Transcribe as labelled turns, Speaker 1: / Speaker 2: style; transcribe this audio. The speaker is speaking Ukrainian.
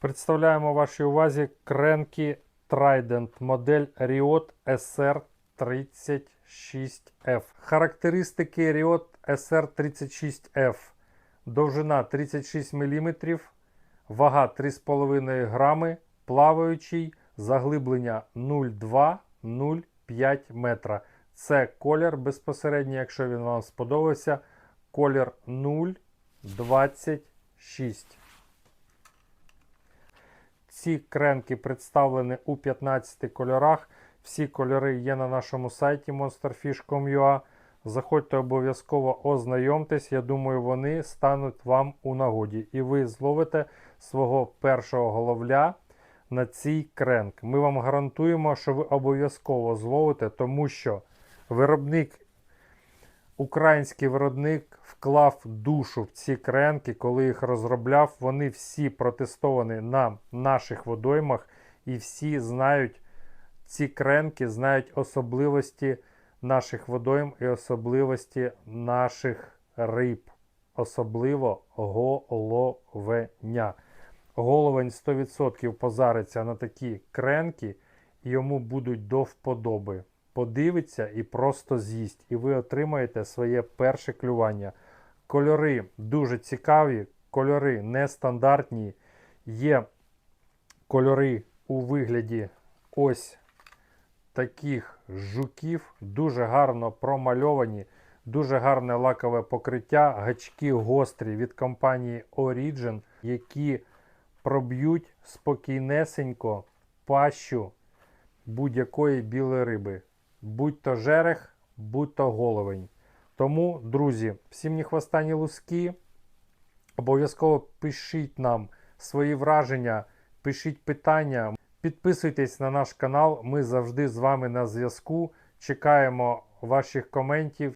Speaker 1: Представляємо вашій увазі кренки Trident модель Riot SR36F. Характеристики Riot SR36F. Довжина 36 мм, вага 3,5 грами, плаваючий, заглиблення 0,2-0,5 метра. Це колір безпосередньо, якщо він вам сподобався, колір 026. Ці кренки представлені у 15 кольорах. Всі кольори є на нашому сайті monsterfish.com.ua. Заходьте обов'язково ознайомтесь. Я думаю, вони стануть вам у нагоді. І ви зловите свого першого головля на цей кренк. Ми вам гарантуємо, що ви обов'язково зловите, тому що виробник Український виробник вклав душу в ці кренки, коли їх розробляв. Вони всі протестовані на наших водоймах, і всі знають ці кренки, знають особливості наших водойм і особливості наших риб, особливо головеня. Головень 100% позариться на такі кренки, йому будуть до вподоби подивиться і просто з'їсть. І ви отримаєте своє перше клювання. Кольори дуже цікаві, кольори нестандартні. Є кольори у вигляді ось таких жуків, дуже гарно промальовані, дуже гарне лакове покриття, гачки гострі від компанії Origin, які проб'ють спокійнесенько пащу будь-якої білої риби будь то жерех, будь то головень. Тому, друзі, всім ні хвоста, ні луски. Обов'язково пишіть нам свої враження, пишіть питання, підписуйтесь на наш канал. Ми завжди з вами на зв'язку. Чекаємо ваших коментів.